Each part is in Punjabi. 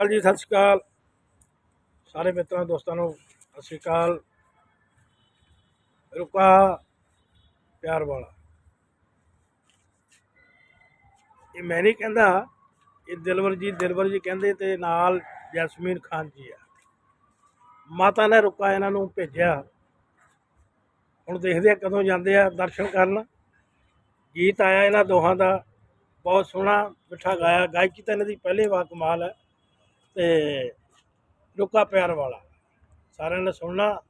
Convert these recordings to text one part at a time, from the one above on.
ਹਾਲ ਜੀ, ਸਤਿ ਸ਼੍ਰੀ ਅਕਾਲ। ਸਾਰੇ ਮਿੱਤਰਾਂ, ਦੋਸਤਾਂ ਨੂੰ ਸਤਿ ਸ਼੍ਰੀ ਅਕਾਲ। ਰੁਕਾ ਪਿਆਰ ਵਾਲਾ। ਇਹ ਮੈਂ ਨਹੀਂ ਕਹਿੰਦਾ, ਇਹ ਦਿਲਵਰ ਜੀ ਦਿਲਵਰ ਜੀ ਕਹਿੰਦੇ ਤੇ ਨਾਲ ਜੈਸਮੀਨ ਖਾਨ ਜੀ ਆ। ਮਾਤਾ ਨੇ ਰੁਕਾ ਇਹਨਾਂ ਨੂੰ ਭੇਜਿਆ। ਹੁਣ ਦੇਖਦੇ ਆ ਕਦੋਂ ਜਾਂਦੇ ਆ ਦਰਸ਼ਨ ਕਰਨ। ਗੀਤ ਆਇਆ ਇਹਨਾਂ ਦੋਹਾਂ ਦਾ। ਬਹੁਤ ਸੋਹਣਾ ਮਿੱਠਾ ਗਾਇਆ। ਗਾਇਕੀ ਤਾਂ ਇਹਨਾਂ ਦੀ ਪਹਿਲੇ ਵਾ ਕਮਾਲ ਹੈ। ਤੇ ਰੁਕਾ ਪਿਆਰ ਵਾਲਾ। ਸਾਰਿਆਂ ਨੇ ਸੁਣਨਾ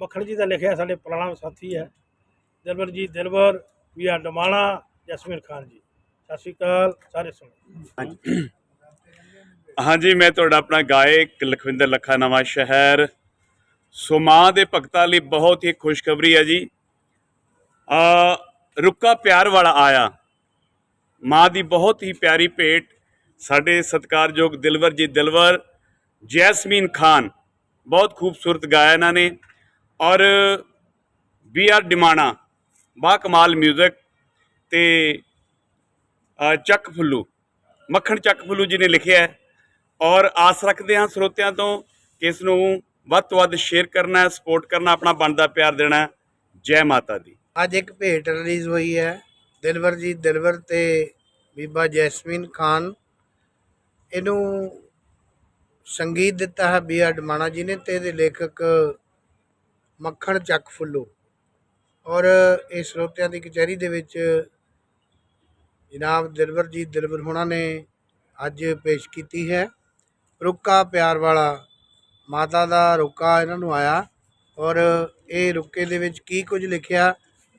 ਮੱਖਣ ਜੀ ਦਾ ਲਿਖਿਆ ਸਾਡੇ ਪੁਰਾਣਾ ਸਾਥੀ ਹੈ। ਦਿਲਵਰ ਜੀ ਦਿਲਵਰ ਵੀ ਆ ਡਮਾਣਾ ਜਸਮੀਨ ਖਾਨ ਜੀ। ਸਤਿ ਸ਼੍ਰੀ ਅਕਾਲ, ਸਾਰੇ ਸੁਣੋ। ਹਾਂਜੀ। ਮੈਂ ਤੁਹਾਡਾ ਆਪਣਾ ਗਾਇਕ ਲਖਵਿੰਦਰ ਲੱਖਾ ਨਵਾਂ ਸ਼ਹਿਰ। ਸੋ ਮਾਂ ਦੇ ਭਗਤਾਂ ਲਈ ਬਹੁਤ ਹੀ ਖੁਸ਼ਖਬਰੀ ਹੈ ਜੀ। ਆ ਰੁੱਕਾ ਪਿਆਰ ਵਾਲਾ ਆਇਆ। ਮਾਂ ਦੀ ਬਹੁਤ ਹੀ ਪਿਆਰੀ ਭੇਟ ਸਾਡੇ ਸਤਿਕਾਰਯੋਗ ਦਿਲਵਰ ਜੀ ਦਿਲਵਰ, ਜੈਸਮੀਨ ਖਾਨ, ਬਹੁਤ ਖੂਬਸੂਰਤ ਗਾਇਆ ਇਹਨਾਂ ਨੇ ਔਰ ਵੀ ਆਰ ਡਿਮਾਣਾ, ਬਾ ਕਮਾਲ 뮤직 ਤੇ ਚੱਕ ਫੁੱਲੂ, ਮੱਖਣ ਚੱਕ ਫੁੱਲੂ ਜੀ ਨੇ ਲਿਖਿਆ ਔਰ ਆਸ ਰੱਖਦੇ ਹਾਂ ਸਰੋਤਿਆਂ ਤੋਂ ਕਿ ਇਸ ਨੂੰ ਵੱਧ ਤੋਂ ਵੱਧ ਸ਼ੇਅਰ ਕਰਨਾ ਸਪੋਰਟ ਕਰਨਾ, ਆਪਣਾ ਬਣਦਾ ਪਿਆਰ ਦੇਣਾ ਜੈ ਮਾਤਾ ਦੀ। ਅੱਜ ਇੱਕ ਭੇਟ ਰਿਲੀਜ਼ ਹੋਈ ਹੈ ਦਿਲਵਰ ਜੀ ਦਿਲਵਰ ਤੇ ਬੀਬਾ ਜੈਸਮੀਨ ਖਾਨ। ਇਹਨੂੰ ਸੰਗੀਤ ਦਿੱਤਾ ਹੈ ਬੀ ਆਰ ਡਮਾਣਾ ਜੀ ਨੇ ਤੇ ਇਹਦੇ ਲੇਖਕ ਮੱਖਣ ਚੱਕ ਫੁੱਲੂ। ਔਰ ਇਹ ਸਰੋਤਿਆਂ ਦੀ ਕਚਹਿਰੀ ਦੇ ਵਿੱਚ ਜਨਾਬ ਦਿਲਵਰ ਜੀ ਦਿਲਵਰ ਹੋਣਾ ਨੇ ਅੱਜ ਪੇਸ਼ ਕੀਤੀ ਹੈ। ਰੁੱਕਾ ਪਿਆਰ ਵਾਲਾ ਮਾਤਾ ਦਾ ਰੁੱਕਾ ਇਹਨਾਂ ਨੂੰ ਆਇਆ। ਔਰ ਇਹ ਰੁੱਕੇ ਦੇ ਵਿੱਚ ਕੀ ਕੁਝ ਲਿਖਿਆ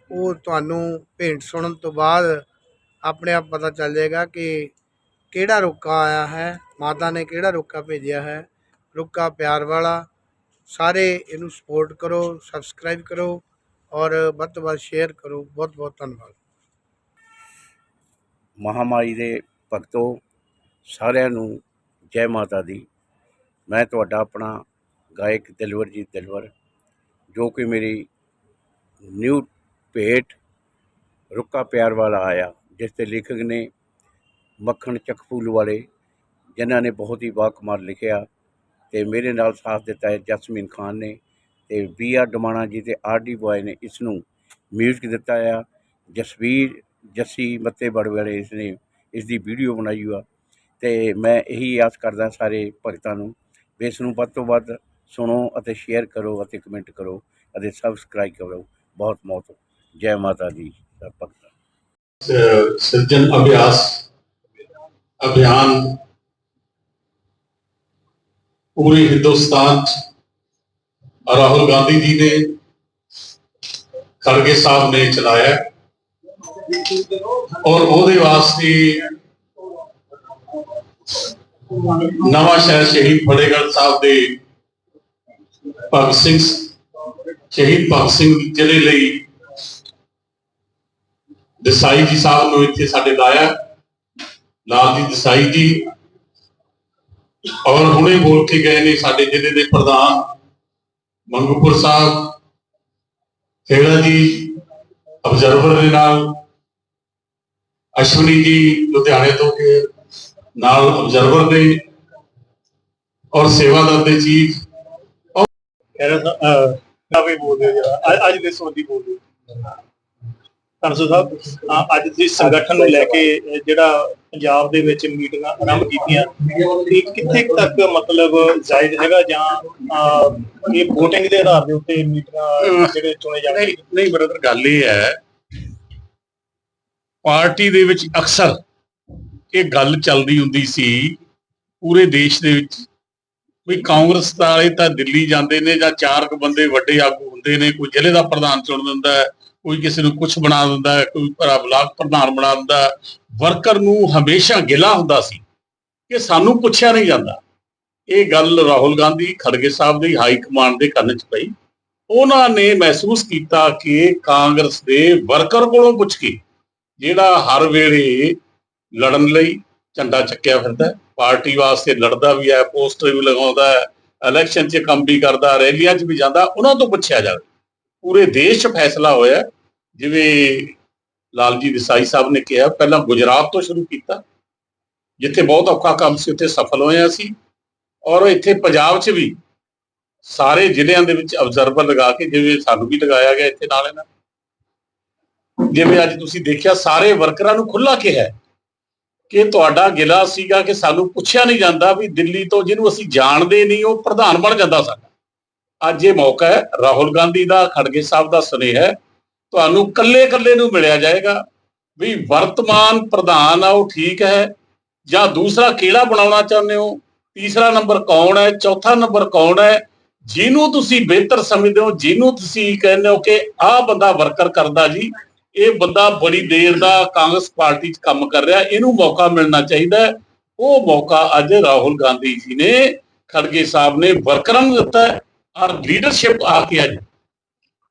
ਉਹ ਤੁਹਾਨੂੰ ਭੇਂਟ ਸੁਣਨ ਤੋਂ ਬਾਅਦ ਆਪਣੇ ਆਪ ਪਤਾ ਚੱਲ ਜਾਏਗਾ ਕਿ ਕਿਹੜਾ ਰੋਕਾ ਆਇਆ ਹੈ? ਮਾਤਾ ਨੇ ਕਿਹੜਾ ਰੋਕਾ ਭੇਜਿਆ ਹੈ? ਰੁੱਕਾ ਪਿਆਰ ਵਾਲਾ, ਸਾਰੇ ਇਹਨੂੰ ਸਪੋਰਟ ਕਰੋ ਸਬਸਕ੍ਰਾਈਬ ਕਰੋ ਔਰ ਵੱਧ ਤੋਂ ਵੱਧ ਸ਼ੇਅਰ ਕਰੋ। ਬਹੁਤ ਬਹੁਤ ਧੰਨਵਾਦ। ਮਹਾਮਾਈ ਦੇ ਭਗਤੋ, ਸਾਰਿਆਂ ਨੂੰ ਜੈ ਮਾਤਾ ਦੀ। ਮੈਂ ਤੁਹਾਡਾ ਆਪਣਾ ਗਾਇਕ ਦਿਲਵਰ ਜੀ ਦਿਲਵਰ, ਜੋ ਕਿ ਮੇਰੀ ਨਿਊ ਭੇਟ ਰੁੱਕਾ ਪਿਆਰ ਵਾਲਾ ਆਇਆ, ਜਿਸ 'ਤੇ ਲੇਖਕ ਨੇ ਮੱਖਣ ਚੱਕਫੂਲ ਵਾਲੇ ਜਿਨ੍ਹਾਂ ਨੇ ਬਹੁਤ ਹੀ ਬਾਕਮਾਲ ਲਿਖਿਆ ਤੇ ਮੇਰੇ ਨਾਲ ਸਾਥ ਦਿੱਤਾ ਹੈ ਜਸਮੀਨ ਖਾਨ ਨੇ ਤੇ ਬੀ ਆਰ ਡਮਾਣਾ ਜੀ ਤੇ ਆਰ ਡੀ ਬॉय ਨੇ ਇਸ ਨੂੰ ਮਿਊਜ਼ਿਕ ਦਿੱਤਾ ਆ। ਜਸਵੀਰ, ਜੱਸੀ ਮੱਤੇ ਬੜਵੇਲੇ ਇਸ ਨੇ ਇਸ ਦੀ ਵੀਡੀਓ ਬਣਾਈ ਆ ਤੇ ਮੈਂ ਇਹੀ ਆਸ ਕਰਦਾ ਸਾਰੇ ਭਗਤਾਂ ਨੂੰ ਵੀ ਇਸ ਨੂੰ ਵੱਧ ਤੋਂ ਵੱਧ ਸੁਣੋ ਅਤੇ ਸ਼ੇਅਰ ਕਰੋ ਅਤੇ ਕਮੈਂਟ ਕਰੋ ਅਤੇ ਸਬਸਕ੍ਰਾਈਬ ਕਰੋ। ਬਹੁਤ ਬਹੁਤ ਜੈ ਮਾਤਾ ਦੀ। ਭਗਤਾਂ। ਸਿਰਜਨ ਅਭਿਆਸ ਅਭਿਆਨ ਪੂਰੇ ਹਿੰਦੁਸਤਾਨ ਚ ਰਾਹੁਲ ਗਾਂਧੀ ਜੀ ਨੇ ਖੜਗੇ ਸਾਹਿਬ ਨੇ ਚਲਾਇਆ ਔਰ ਉਹਦੇ ਵਾਸਤੇ ਨਵਾਂ ਸ਼ਹਿਰ ਸ਼ਹੀਦ ਫਤਿਹਗੜ੍ਹ ਸਾਹਿਬ ਦੇ ਭਗਤ ਸਿੰਘ ਸ਼ਹੀਦ ਭਗਤ ਸਿੰਘ ਜ਼ਿਲ੍ਹੇ ਲਈ ਦਸਾਈ ਜੀ ਸਾਹਿਬ ਨੂੰ ਇੱਥੇ ਸਾਡੇ ਲਾਇਆ ਲਾਲ ਜੀ ਦਸਾਈ ਜੀ। ਔਰ ਹੁਣੇ ਬੋਲ ਕੇ ਗਏ ਨੇ ਸਾਡੇ ਜ਼ਿਲ੍ਹੇ ਦੇ ਪ੍ਰਧਾਨ ਮੰਗੂਪੁਰ ਸਾਹਿਬ। ਖੇੜਾ ਜੀ ਅਬਜ਼ਰਵਰ ਦੇ ਨਾਲ। ਅਸ਼ਵਨੀ ਜੀ ਲੁਧਿਆਣੇ ਤੋਂ ਕੇ ਨਾਲ ਅਬਜ਼ਰਵਰ ਨੇ। ਔਰ ਸੇਵਾਦਾਰ ਦੇ ਚੀਫ ਕਹਿੰਦਾ ਵੀ ਬੋਲਦੇ ਜਰਾ ਅੱਜ ਦੇ ਸੰਬੰਧੀ ਬੋਲਦੇ ਕਨਸੋ ਸਾਹਿਬ ਅੱਜ ਦੀ ਸੰਗਠਨ ਨੂੰ ਲੈ ਕੇ ਜਿਹੜਾ ਪੰਜਾਬ ਦੇ ਵਿੱਚ ਮੀਟਿੰਗਾਂ ਆਰੰਭ ਕੀਤੀਆਂ। ਇਹ ਕਿੱਥੇ ਤੱਕ ਮਤਲਬ ਜਾਇਜ਼ ਹੈਗਾ ਜਾਂ ਇਹ VOTING ਦੇ ਆਧਾਰ ਦੇ ਉੱਤੇ ਮੀਟਿੰਗਾਂ ਜਿਹੜੇ ਚੁਣੇ ਜਾਣਗੇ ਨਹੀਂ ਨਹੀਂ ਬ੍ਰਦਰ ਗੱਲ ਇਹ ਹੈ ਪਾਰਟੀ ਦੇ ਵਿੱਚ ਅਕਸਰ ਇਹ ਗੱਲ ਚੱਲਦੀ ਹੁੰਦੀ ਸੀ ਪੂਰੇ ਦੇਸ਼ ਦੇ ਵਿੱਚ ਵੀ ਕਾਂਗਰਸ ਵਾਲੇ ਤਾਂ ਦਿੱਲੀ ਜਾਂਦੇ ਨੇ ਜਾਂ ਚਾਰ ਕੁ ਬੰਦੇ ਵੱਡੇ ਆਗੂ ਹੁੰਦੇ ਨੇ ਕੋਈ ਜ਼ਿਲ੍ਹੇ ਦਾ ਪ੍ਰਧਾਨ ਚੁਣ ਦਿੰਦਾ ਕੋਈ ਕਿਸੇ ਨੂੰ ਕੁਝ ਬਣਾ ਦਿੰਦਾ ਕੋਈ ਭਰਾ ਬਲਾਕ ਪ੍ਰਧਾਨ ਬਣਾ ਦਿੰਦਾ ਵਰਕਰ ਨੂੰ ਹਮੇਸ਼ਾ ਗਿਲਾ ਹੁੰਦਾ ਸੀ ਕਿ ਸਾਨੂੰ ਪੁੱਛਿਆ ਨਹੀਂ ਜਾਂਦਾ। ਇਹ ਗੱਲ ਰਾਹੁਲ ਗਾਂਧੀ ਖੜਗੇ ਸਾਹਿਬ ਦੀ ਹਾਈ ਕਮਾਂਡ ਦੇ ਕੰਨ 'ਚ ਪਈ। ਉਹਨਾਂ ਨੇ ਮਹਿਸੂਸ ਕੀਤਾ ਕਿ ਕਾਂਗਰਸ ਦੇ ਵਰਕਰ ਕੋਲੋਂ ਪੁੱਛ ਕੇ ਜਿਹੜਾ ਹਰ ਵੇਲੇ ਲੜਨ ਲਈ ਝੰਡਾ ਚੱਕਿਆ ਫਿਰਦਾ ਪਾਰਟੀ ਵਾਸਤੇ ਲੜਦਾ ਵੀ ਹੈ, ਪੋਸਟਰ ਵੀ ਲਗਾਉਂਦਾ ਹੈ, ਇਲੈਕਸ਼ਨ 'ਚ ਕੰਮ ਵੀ ਕਰਦਾ, ਰੈਲੀਆਂ 'ਚ ਵੀ ਜਾਂਦਾ, ਉਹਨਾਂ ਤੋਂ ਪੁੱਛਿਆ ਜਾਵੇ। ਪੂਰੇ ਦੇਸ਼ 'ਚ ਫੈਸਲਾ ਹੋਇਆ ਜਿਵੇਂ ਲਾਲਜੀ ਦੇਸਾਈ ਸਾਹਿਬ ਨੇ ਕਿਹਾ, ਪਹਿਲਾਂ ਗੁਜਰਾਤ ਤੋਂ ਸ਼ੁਰੂ ਕੀਤਾ। ਜਿੱਥੇ ਬਹੁਤ ਔਖਾ ਕੰਮ ਸੀ, ਉੱਥੇ ਸਫਲ ਹੋਇਆ ਸੀ। ਔਰ ਇੱਥੇ ਪੰਜਾਬ 'ਚ ਵੀ ਸਾਰੇ ਜ਼ਿਲ੍ਹਿਆਂ ਦੇ ਵਿੱਚ ਅਬਜ਼ਰਵਰ ਲਗਾ ਕੇ, ਜਿਵੇਂ ਸਾਨੂੰ ਵੀ ਲਗਾਇਆ ਗਿਆ ਇੱਥੇ ਨਾਲ ਇਹਨਾਂ ਜਿਵੇਂ ਅੱਜ ਤੁਸੀਂ ਦੇਖਿਆ, ਸਾਰੇ ਵਰਕਰਾਂ ਨੂੰ ਖੁੱਲਾ ਕਿਹਾ ਕਿ ਤੁਹਾਡਾ ਗਿਲਾ ਸੀਗਾ ਕਿ ਸਾਨੂੰ ਪੁੱਛਿਆ ਨਹੀਂ ਜਾਂਦਾ ਵੀ ਦਿੱਲੀ ਤੋਂ ਜਿਹਨੂੰ ਅਸੀਂ ਜਾਣਦੇ ਨਹੀਂ, ਉਹ ਪ੍ਰਧਾਨ ਬਣ ਜਾਂਦਾ ਸਾਡਾ। ਅੱਜ ਇਹ ਮੌਕਾ ਹੈ, ਰਾਹੁਲ ਗਾਂਧੀ ਦਾ, ਖੜਗੇ ਸਾਹਿਬ ਦਾ ਸੁਨੇਹਾ ਹੈ। ਤੁਹਾਨੂੰ ਕੱਲੇ ਕੱਲੇ ਨੂੰ ਮਿਲਿਆ ਜਾਏਗਾ ਵੀ ਵਰਤਮਾਨ ਪ੍ਰਧਾਨ ਆ, ਉਹ ਠੀਕ ਹੈ। ਜਾਂ ਦੂਸਰਾ ਕਿਹੜਾ ਬਣਾਉਣਾ ਚਾਹੁੰਦੇ ਹੋ? ਤੀਸਰਾ ਨੰਬਰ ਕੌਣ ਹੈ? ਚੌਥਾ ਨੰਬਰ ਕੌਣ ਹੈ? ਜਿਹਨੂੰ ਤੁਸੀਂ ਬਿਹਤਰ ਸਮਝਦੇ ਹੋ, ਜਿਹਨੂੰ ਤੁਸੀਂ ਕਹਿੰਦੇ ਹੋ ਕਿ ਆਹ ਬੰਦਾ ਵਰਕਰ ਕਰਦਾ ਜੀ, ਇਹ ਬੰਦਾ ਬੜੀ ਦੇਰ ਦਾ ਕਾਂਗਰਸ ਪਾਰਟੀ 'ਚ ਕੰਮ ਕਰ ਰਿਹਾ, ਇਹਨੂੰ ਮੌਕਾ ਮਿਲਣਾ ਚਾਹੀਦਾ ਉਹ ਮੌਕਾ ਅੱਜ ਰਾਹੁਲ ਗਾਂਧੀ ਜੀ ਨੇ, ਖੜਗੇ ਸਾਹਿਬ ਨੇ ਵਰਕਰਾਂ ਨੂੰ ਦਿੱਤਾ ਔਰ ਲੀਡਰਸ਼ਿਪ ਆ ਕੇ ਅੱਜ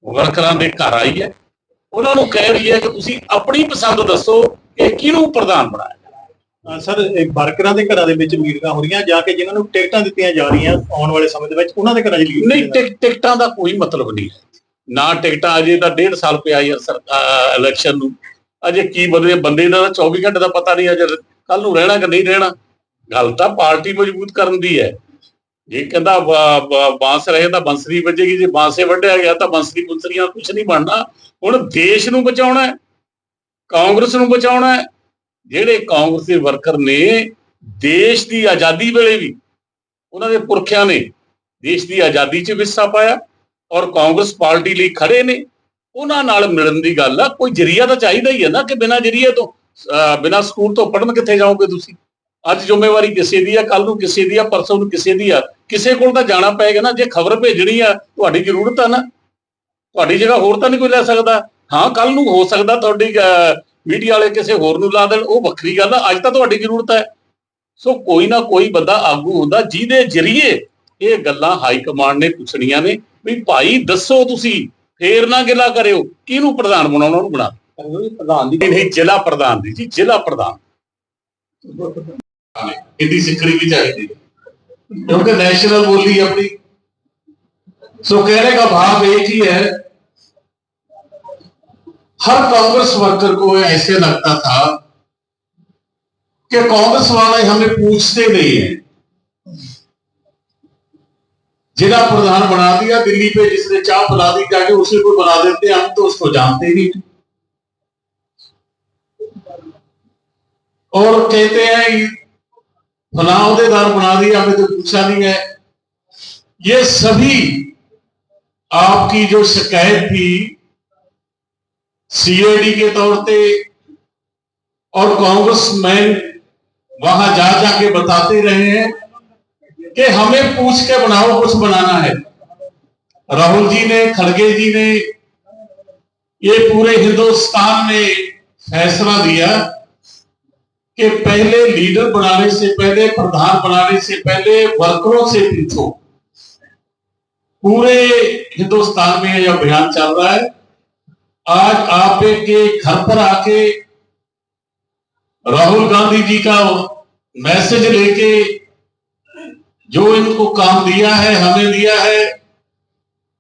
ਵਰਕਰਾਂ ਦੇ ਘਰ ਆਈ ਹੈ। ਉਹਨਾਂ ਨੂੰ ਕਹਿ ਰਹੀ ਹੈ ਕਿ ਤੁਸੀਂ ਆਪਣੀ ਪਸੰਦ ਦੱਸੋ ਕਿ ਕਿਹਨੂੰ ਪ੍ਰਧਾਨ ਬਣਾਇਆ ਸਰ ਵਰਕਰਾਂ ਦੇ ਘਰਾਂ ਦੇ ਵਿੱਚ ਮੀਟਿੰਗਾਂ ਹੋ ਰਹੀਆਂ ਜਾ ਕੇ ਜਿਨ੍ਹਾਂ ਨੂੰ ਟਿਕਟਾਂ ਦਿੱਤੀਆਂ ਜਾ ਰਹੀਆਂ ਆਉਣ ਵਾਲੇ ਸਮੇਂ ਦੇ ਵਿੱਚ ਉਹਨਾਂ ਦੇ ਘਰਾਂ 'ਚ lead ਨਹੀਂ ਟਿਕਟਾਂ ਦਾ ਕੋਈ ਮਤਲਬ ਨਹੀਂ ਹੈ। ਨਾ ਟਿਕਟਾਂ ਅਜੇ ਤਾਂ ਡੇਢ ਸਾਲ ਪਿਆ ਹੀ ਇਲੈਕਸ਼ਨ ਨੂੰ। ਅਜੇ ਕੀ ਬਦਲੇ ਬੰਦੇ ਦਾ ਤਾਂ 24 ਘੰਟੇ ਦਾ ਪਤਾ ਨਹੀਂ ਅਜੇ ਕੱਲ ਨੂੰ ਰਹਿਣਾ ਕਿ ਨਹੀਂ ਰਹਿਣਾ। ਗੱਲ ਤਾਂ ਪਾਰਟੀ ਮਜ਼ਬੂਤ ਕਰਨ ਦੀ ਹੈ। ਜੇ ਕਹਿੰਦਾ ਬਾਂਸ ਰਹੇ ਤਾਂ ਬੰਸਰੀ ਵੱਜੇਗੀ, ਜੇ ਬਾਂਸੇ ਵੱਢਿਆ ਗਿਆ ਤਾਂ ਬੰਸਰੀ ਪੁੰਸਰੀਆਂ ਕੁਝ ਨਹੀਂ ਬਣਨਾ। ਹੁਣ ਦੇਸ਼ ਨੂੰ ਬਚਾਉਣਾ ਹੈ, ਕਾਂਗਰਸ ਨੂੰ ਬਚਾਉਣਾ ਹੈ, ਜਿਹੜੇ ਕਾਂਗਰਸ ਦੇ ਵਰਕਰ ਨੇ ਦੇਸ਼ ਦੀ ਆਜ਼ਾਦੀ ਵੇਲੇ ਵੀ ਉਹਨਾਂ ਦੇ ਪੁਰਖਿਆਂ ਨੇ ਦੇਸ਼ ਦੀ ਆਜ਼ਾਦੀ 'ਚ ਹਿੱਸਾ ਪਾਇਆ ਔਰ ਕਾਂਗਰਸ ਪਾਰਟੀ ਲਈ ਖੜੇ ਨੇ, ਉਹਨਾਂ ਨਾਲ ਮਿਲਣ ਦੀ ਗੱਲ ਆ। ਕੋਈ ਜਰੀਆ ਤਾਂ ਚਾਹੀਦਾ ਹੀ ਹੈ ਨਾ ਕਿ ਬਿਨਾਂ ਜਰੀਏ ਤੋਂ ਬਿਨਾਂ ਸਕੂਲ ਤੋਂ ਪੜਨ ਕਿੱਥੇ ਜਾਓਗੇ ਤੁਸੀਂ? ਅੱਜ ਜ਼ਿੰਮੇਵਾਰੀ ਕਿਸੇ ਦੀ ਆ ਕੱਲ ਨੂੰ ਕਿਸੇ ਦੀ ਆ ਪਰਸੋਂ ਨੂੰ ਕਿਸੇ ਦੀ ਆ। ਕਿਸੇ ਕੋਲ ਤਾਂ ਜਾਣਾ ਪਏਗਾ ਨਾ ਜੇ ਖਬਰ ਭੇਜਣੀ ਆ ਤੁਹਾਡੀ ਜ਼ਰੂਰਤ ਆ ਨਾ। ਤੁਹਾਡੀ ਜਗ੍ਹਾ ਹੋਰ ਤਾਂ ਨਹੀਂ ਕੋਈ ਲੈ ਸਕਦਾ। ਹਾਂ ਕੱਲ ਨੂੰ ਹੋ ਸਕਦਾ ਤੁਹਾਡੀ ਮੀਡੀਆ ਵਾਲੇ ਕਿਸੇ ਹੋਰ ਨੂੰ ਲਾ ਦੇਣ ਉਹ ਵੱਖਰੀ ਗੱਲ ਆ ਅੱਜ ਤਾਂ ਤੁਹਾਡੀ ਜ਼ਰੂਰਤ ਹੈ ਸੋ ਕੋਈ ਨਾ ਕੋਈ ਬੰਦਾ ਆਗੂ ਹੁੰਦਾ ਜਿਹਦੇ ਜਰੀਏ ਇਹ ਗੱਲਾਂ ਹਾਈ ਕਮਾਂਡ ਨੇ ਪੁੱਛਣੀਆਂ ਨੇ ਵੀ ਭਾਈ ਦੱਸੋ ਤੁਸੀਂ ਫੇਰ ਨਾ ਗਿਲਾ ਕਰਿਓ। ਕਿਹਨੂੰ ਪ੍ਰਧਾਨ ਬਣਾਉਣਾ ਉਹਨੂੰ ਬਣਾ ਪ੍ਰਧਾਨ ਦੀ ਨਹੀਂ ਨਹੀਂ ਜ਼ਿਲ੍ਹਾ ਪ੍ਰਧਾਨ ਦੀ ਜੀ ਜ਼ਿਲ੍ਹਾ ਪ੍ਰਧਾਨ। ਇਹਦੀ ਸਿੱਖਣੀ ਵੀ ਚਾਹੀਦੀ ਹੈ। ਕਿਉਂਕਿ ਨੈਸ਼ਨਲ ਬੋਲੀ ਆਪਣੀ ਸੋ कहने का भाव एक ही है हर कांग्रेस वर्कर को ऐसे लगता था कि कांग्रेस वाले हमें पूछते नहीं है जिला प्रधान बना दिया दिल्ली पे जिसने चाप बना दी जाके उसी को बना देते हैं, हम तो उसको जानते नहीं और कहते हैं कि फला अहदेदार बना दिया हमें तो पूछा नहीं है। ये सभी आपकी जो शिकायत थी सीआईडी के तौर पे और कांग्रेस मैन वहाँ जा जाके बताते रहे हैं कि हमें पूछ के बनाओ, कुछ बनाना है। राहुल जी ने, खड़गे जी ने, ये पूरे हिंदुस्तान ने फैसला दिया कि पहले लीडर बनाने से पहले, प्रधान बनाने से पहले, वर्करों से पूछो पूरे हिंदुस्तान में यह अभियान चल रहा है। आज आप के घर पर आके राहुल गांधी जी का मैसेज लेके जो इनको काम दिया है, हमें दिया है,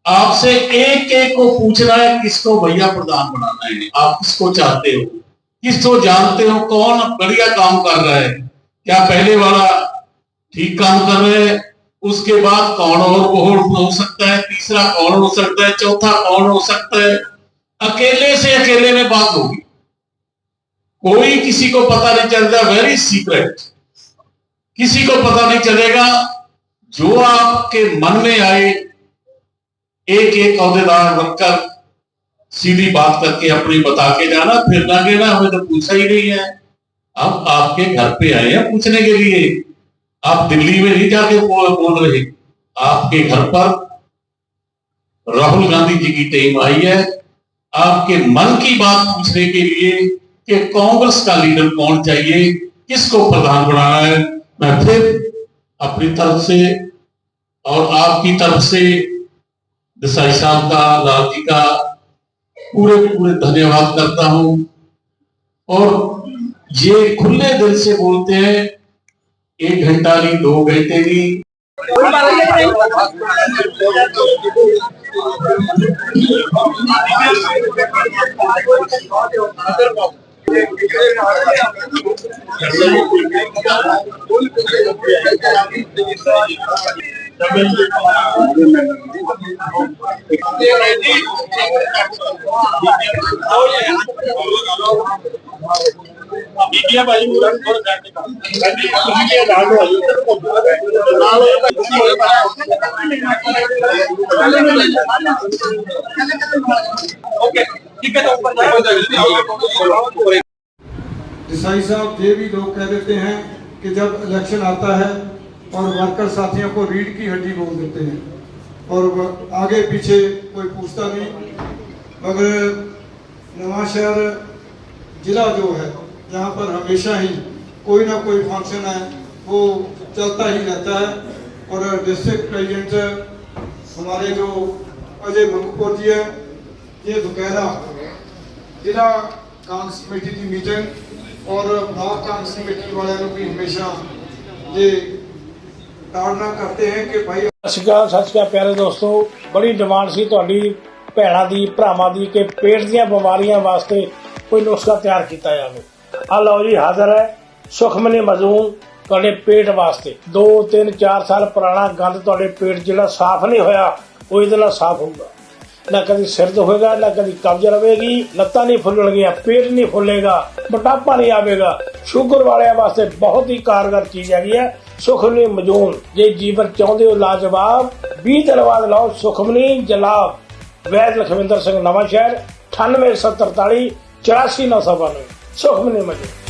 आपसे एक एक को पूछना है, किसको भैया प्रधान बनाना है? आप किसको चाहते हो? किसको जानते हो? कौन बढ़िया काम कर रहा है? क्या पहले वाला ठीक काम कर रहे हैं? उसके बाद कौन और और हो सकता है? तीसरा कौन हो सकता है? चौथा कौन हो सकता है? अकेले से अकेले में बात होगी। कोई किसी को पता नहीं चलता। वेरी सीक्रेट किसी को पता नहीं चलेगा। जो आपके मन में आए एक एक अहदेदार बनकर सीधी बात करके अपनी बता के जाना, फिर ना कहना हमें तो पूछा ही नहीं है। अब आपके घर पे आए हैं पूछने के लिए। आप दिल्ली में नहीं जाके बोल रहे। आपके घर पर राहुल गांधी जी की टीम आई है। आपके मन की बात पूछने के लिए कि कांग्रेस का लीडर कौन चाहिए, किसको प्रधान बनाना है, मैं फिर अपनी तरफ़ से और आपकी तरफ़ से, देसाई साहब का, लाल जी का पूरे पूरे धन्यवाद करता हूँ। और ये खुले दिल से बोलते हैं, एक घंटा नहीं, दो घंटे नहीं। ईसाई साहब ये भी लोग कह देते हैं कि जब इलेक्शन आता है और वर्कर साथियों को रीढ़ की हड्डी बोल देते हैं। और आगे पीछे कोई पूछता नहीं। मगर नवा शहर जिला जो है यहाँ पर हमेशा ही कोई ना कोई फ़ंक्शन है, वो चलता ही रहता है। और डिस्ट्रिक्ट प्रेजिडेंट हमारे जो अजय मंगपुर जी है, ये दोपहरा जिला कांग्रेस कमेटी की मीटिंग और ब्लॉक कांग्रेस कमेटी वाले भी हमेशा ये ਤਾੜਨਾ ਕਰਦੇ ਹੈ ਕਿ ਭਾਈ ਸਸਿਕਾ ਸਸਿਕਾ ਪਿਆਰੇ ਦੋਸਤੋ। ਬੜੀ ਡਿਮਾਂਡ ਸੀ ਤੁਹਾਡੀ, ਭੈਣਾਂ ਦੀ, ਭਰਾਵਾਂ ਦੀ ਕਿ ਪੇਟ ਦੀਆਂ ਬਿਮਾਰੀਆਂ ਵਾਸਤੇ ਕੋਈ ਨੁਸਖਾ ਤਿਆਰ ਕੀਤਾ ਜਾਵੇ। ਆ ਲਓ ਜੀ, ਹਾਜ਼ਰ ਹੈ ਸੁਖਮਨੀ ਮਜ਼ੂਮ ਤੁਹਾਡੇ ਪੇਟ ਵਾਸਤੇ। 2 3 4 ਸਾਲ ਪੁਰਾਣਾ ਗੰਦ ਤੁਹਾਡੇ ਪੇਟ ਜਿਹੜਾ ਸਾਫ਼ ਨਹੀਂ ਹੋਇਆ, ਉਹ ਇਹਦੇ ਨਾਲ ਸਾਫ਼ ਹੋਊਗਾ। ਨਾ ਕਦੀ ਸਿਰ ਹੋਏਗਾ ਨਾ ਕਦੀ ਕਬਜ਼ ਰਹੇਗੀ, ਲੱਤਾਂ ਨਹੀਂ ਫੁੱਲਣਗੀਆਂ, ਪੇਟ ਨਹੀਂ ਫੁੱਲੇਗਾ, ਮੋਟਾਪਾ ਨਹੀਂ ਆਵੇਗਾ। ਸ਼ੂਗਰ ਵਾਲਿਆਂ ਵਾਸਤੇ ਬਹੁਤ ਹੀ ਕਾਰਗਰ ਚੀਜ਼ ਹੈਗੀ ਹੈ। ਸੁਖਮਨੀ ਮਜੂਨ, ਜੇ ਜੀਵਨ ਚਾਹੁੰਦੇ ਹੋ ਲਾਜਵਾਬ 20 ਦਿਨ ਬਾਅਦ ਲਓ। ਸੁਖਮਨੀ ਜਲਾਬ, ਵੈਦ ਲਖਵਿੰਦਰ ਸਿੰਘ ਨਵਾਂ ਸ਼ਹਿਰ 98743 84992 ਸੁਖਮਨੀ ਮਜੂਨ।